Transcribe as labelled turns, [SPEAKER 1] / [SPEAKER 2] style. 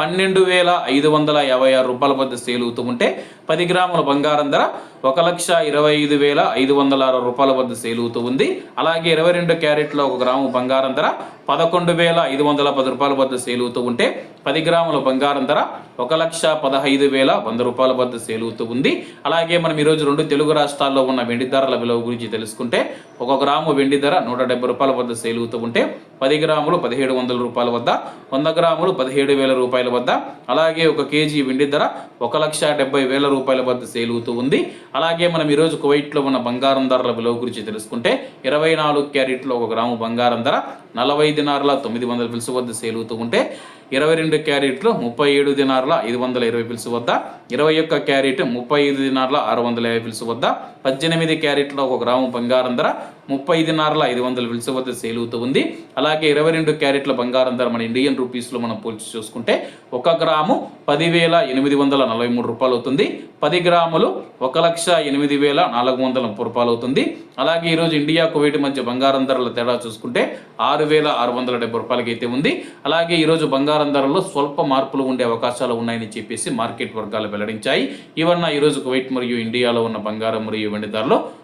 [SPEAKER 1] పన్నెండు వేల ఐదు వందల యాభై ఆరు రూపాయల వద్ద సేల్ అవుతూ ఉంటే పది గ్రాముల బంగారం ధర ఒక లక్ష ఇరవై ఐదు వేల ఐదు వందల అరవై రూపాయల వద్ద సేల్ అవుతూ ఉంది. అలాగే ఇరవై రెండు క్యారెట్ల ఒక గ్రాము బంగారం ధర పదకొండు వేల ఐదు వందల పది రూపాయల వద్ద సేల్ అవుతూ ఉంటే పది గ్రాముల బంగారం ధర ఒక లక్ష పదహైదు వేల వంద రూపాయల వద్ద సేల్ అవుతూ ఉంది. అలాగే మనం ఈరోజు రెండు తెలుగు రాష్ట్రాల్లో ఉన్న వెండి ధరల విలువ గురించి తెలుసుకుంటే ఒక గ్రాము వెండి ధర నూట డెబ్బై రూపాయల వద్ద సేల్ అవుతూ ఉంటే పది గ్రాములు పదిహేడు వందల రూపాయల వద్ద వంద గ్రాములు పదిహేడు వేల రూపాయల వద్ద అలాగే ఒక కేజీ వెండి ధర ఒక లక్ష డెబ్బై వేల రూపాయల వద్ద సేల్ అవుతూ ఉంది. అలాగే మనం ఈరోజు కువైట్లో ఉన్న బంగారం ధరల విలువ గురించి తెలుసుకుంటే ఇరవై నాలుగు క్యారెట్లో ఒక గ్రాము బంగారం ధర నలభై దినార్ల తొమ్మిది వందల పిలుసు వద్ద సేల్ అవుతూ ఉంటే ఇరవై రెండు క్యారెట్లు ముప్పై ఏడు దినార్ల ఐదు వందల ఇరవై పిలుసు వద్ద ఇరవై ఒక్క క్యారెట్ ముప్పై ఐదు దినార్ల ఆరు వందల యాభై పిలుసు వద్ద పద్దెనిమిది క్యారెట్ల ఒక గ్రాము బంగారం ధర ముప్పై దినార్ల ఐదు వందల పిలుసు వద్ద సేల్ అవుతూ ఉంది. అలాగే ఇరవై రెండు క్యారెట్ల బంగారం ధర మన ఇండియన్ రూపీస్లో మనం పోల్చి చూసుకుంటే ఒక గ్రాము పదివేల ఎనిమిది వందల నలభై మూడు రూపాయలు అవుతుంది. పది గ్రాములు ఒక లక్ష ఎనిమిది వేల నాలుగు వందల ముప్పై రూపాయలు అవుతుంది. అలాగే ఈరోజు ఇండియా కువైట్ మధ్య బంగారం ధరల తేడా చూసుకుంటే ఆరు వేల ఆరు వందల డెబ్బై రూపాయలకి అయితే ఉంది. అలాగే ఈరోజు బంగారం ధరల్లో స్వల్ప మార్పులు ఉండే అవకాశాలు ఉన్నాయని చెప్పేసి మార్కెట్ వర్గాలు వెల్లడించాయి. ఇవన్న ఈరోజు కువైట్ మరియు ఇండియాలో ఉన్న బంగారం మరియు వెండి ధరలు